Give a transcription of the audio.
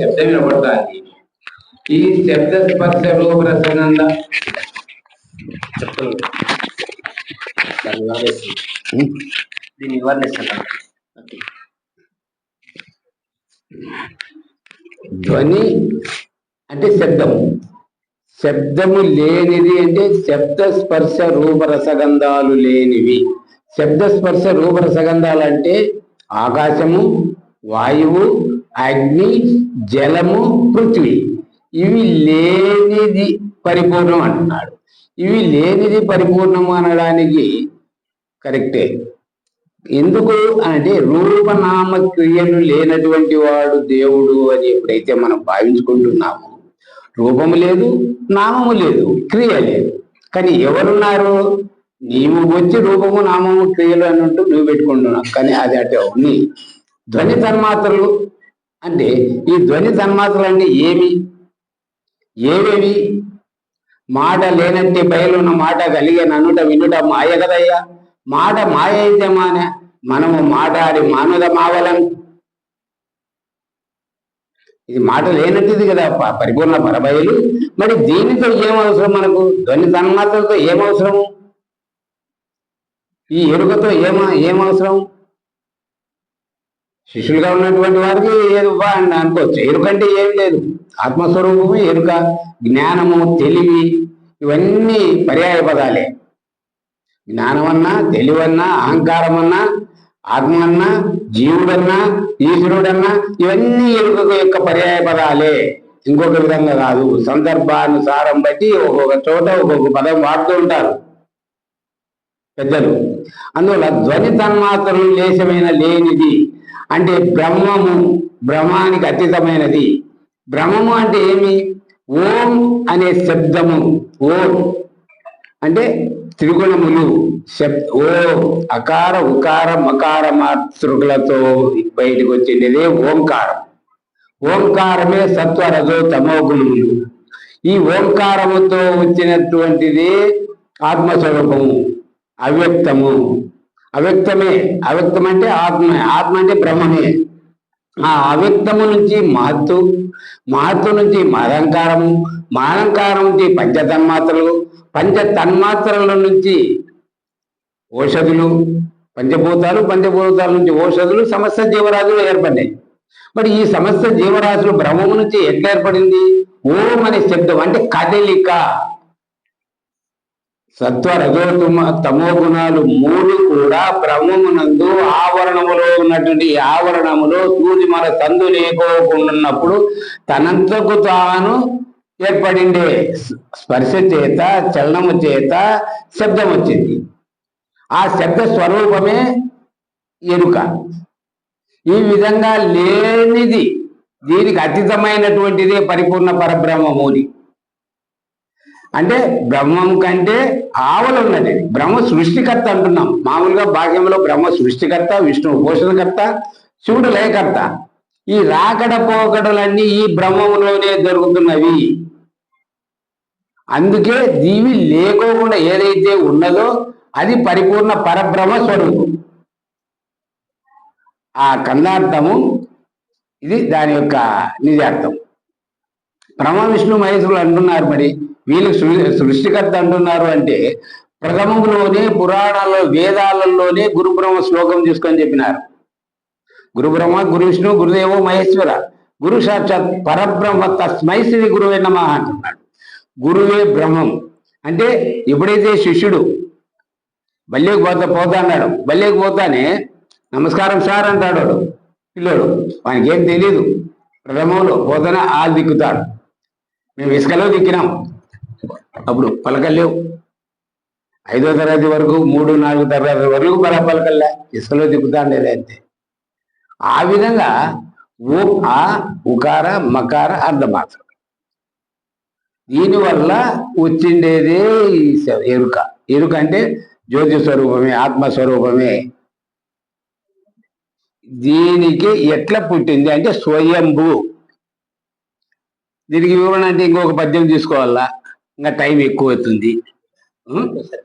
శబ్దం వినపడుతుంది. ఈ శబ్ద స్పర్శ రూప చెప్పండి దాన్ని ధ్వని అంటే శబ్దము. శబ్దము లేనిది అంటే శబ్ద స్పర్శ రూపరసగంధాలు లేనివి. శబ్ద స్పర్శ రూపరసగంధాలు అంటే ఆకాశము వాయువు అగ్ని జలము పృథ్వీ. ఇవి లేనిది పరిపూర్ణం అంటున్నాడు. ఇవి లేనిది పరిపూర్ణం అనడానికి కరెక్టే. ఎందుకు అంటే రూపనామ క్రియలు లేనటువంటి వాడు దేవుడు అని ఎప్పుడైతే మనం భావించుకుంటున్నామో రూపము లేదు నామము లేదు క్రియ లేదు. కానీ ఎవరున్నారు? నీవు వచ్చి రూపము నామము క్రియలు అన్నట్టు నువ్వు పెట్టుకుంటున్నావు. కానీ అది అటు నీ ధ్వని తన్మాత్రలు అంటే ఈ ధ్వని తన్మాత్రలు ఏమి? ఏవేవి? మాట లేనట్టి బయలున్న మాట కలిగే నన్నుట వినుట మాయ కదయ్యా. మాట మాయ అయితే మానే. మనము మాట్లాడి మానద మావలం. ఇది మాట లేనట్టుది కదా పరిపూర్ణ పరబయలు. మరి దీనితో ఏం అవసరం మనకు? ధ్వని తన్మాత్రలతో ఏం అవసరము ఈ ఎరుకతో ఏమ ఏమవసరం? అవసరం శిష్యులుగా ఉన్నటువంటి వారికి ఏది బా అని అనుకోవచ్చు ఎరుకంటే ఏం లేదు. ఆత్మస్వరూపము ఎరుక జ్ఞానము తెలివి ఇవన్నీ పర్యాయ పదాలే జ్ఞానమన్నా తెలివన్నా అహంకారమన్నా ఆత్మన్నా ఆత్మ జీవుడన్నా ఈశ్వరుడన్నా ఇవన్నీ ఎరుక యొక్క పర్యాయ పదాలే ఇంకొక విధంగా కాదు. సందర్భానుసారం బట్టి ఒక్కొక్క చోట ఒక్కొక్క పదం వాడుతూ ఉంటారు పెద్దలు. అందువల్ల ధ్వని తన్మాత్రలు లేశమైన లేనిది అంటే బ్రహ్మము బ్రహ్మానికి అతీతమైనది. బ్రహ్మము అంటే ఏమి? ఓం అనే శబ్దము. ఓం అంటే త్రిగుణములు. శబ్ ఓ అకార ఉకార మకార మాతృకులతో బయటకు వచ్చిండేదే ఓంకారం. ఓంకారమే సత్వరజో తమో గుణములు. ఈ ఓంకారముతో వచ్చినటువంటిది ఆత్మస్వరూపము అవ్యక్తము. అవ్యక్తమే. అవ్యక్తం అంటే ఆత్మ. ఆత్మ అంటే బ్రహ్మమే. ఆ అవ్యక్తము నుంచి మహత్తు మహత్తు నుంచి మదంకారము మహంకారం నుంచి పంచతన్మాత్రలు పంచ తన్మాత్రల నుంచి ఓషధులు పంచభూతాలు పంచభూతాల నుంచి ఓషధులు సమస్త జీవరాశులు ఏర్పడ్డాయి. మరి ఈ సమస్త జీవరాశులు బ్రహ్మము నుంచి ఎట్లా ఏర్పడింది? ఓం అనే శబ్దం అంటే కదలిక. సత్వ రజోతుమ తమో గుణాలు మూడు కూడా బ్రహ్మమునందు ఆవరణములో ఉన్నటువంటి ఆవరణములో సూది మన సందు లేకోకున్నప్పుడు తనంతకు తాను ఏర్పడిండే స్పర్శ చేత చలనము చేత శబ్దం వచ్చింది. ఆ శబ్ద స్వరూపమే ఎరుక. ఈ విధంగా లేనిది దీనికి అతీతమైనటువంటిదే పరిపూర్ణ పరబ్రహ్మమూని అంటే బ్రహ్మం కంటే ఆవలు ఉన్నది. బ్రహ్మ సృష్టికర్త అంటున్నాం. మామూలుగా భాగ్యంలో బ్రహ్మ సృష్టికర్త విష్ణువు పోషణకర్త శివుడు లయకర్త. ఈ రాకడ పోకడలన్నీ ఈ బ్రహ్మంలోనే దొరుకుతున్నవి అందుకే దీవి లేకోకుండా ఏదైతే ఉన్నదో అది పరిపూర్ణ పరబ్రహ్మ స్వరూపం. ఆ కందార్థము ఇది దాని యొక్క నిజార్థం. బ్రహ్మ విష్ణు మహేశ్వరులు అంటున్నారు మరి. వీళ్ళు సృ- సృష్టికర్త అంటున్నారు అంటే ప్రథమంలోనే పురాణాల్లో వేదాలలోనే గురు బ్రహ్మ శ్లోకం తీసుకొని చెప్పినారు. గురుబ్రహ్మ గురు విష్ణు గురుదేవో మహేశ్వర. గురు సాక్షాత్ పరబ్రహ్మ తస్మై శ్రీ గురువే నమ అంటున్నాడు. గురువే బ్రహ్మం. అంటే ఎప్పుడైతే శిష్యుడు బల్లేకి పోతా పోతా అన్నాడు బల్లేకి పోతానే నమస్కారం సార్ అంటాడు వాడు పిల్లోడు. వానికి ఏం తెలియదు ప్రథమంలో పోతన ఆ దిక్కుతాడు. మేము ఇసుకలో దిక్కినాం. అప్పుడు పలకలేవు ఐదో తరగతి వరకు మూడు నాలుగు తరగతి వరకు బల పలకల్లా ఇసుకలో దిక్కుతాండేది అంతే. ఆ విధంగా ఓ ఆ ఉకార మకార అర్ధమాత్రం దీనివల్ల వచ్చిండేదే ఈ ఎరుక. ఎరుక అంటే జ్యోతి స్వరూపమే ఆత్మస్వరూపమే దీనికి ఎట్లా పుట్టింది అంటే స్వయంభూ. దీనికి వివరణ అంటే ఇంకొక పద్యం తీసుకోవాలా? ఇంకా టైం ఎక్కువ అవుతుంది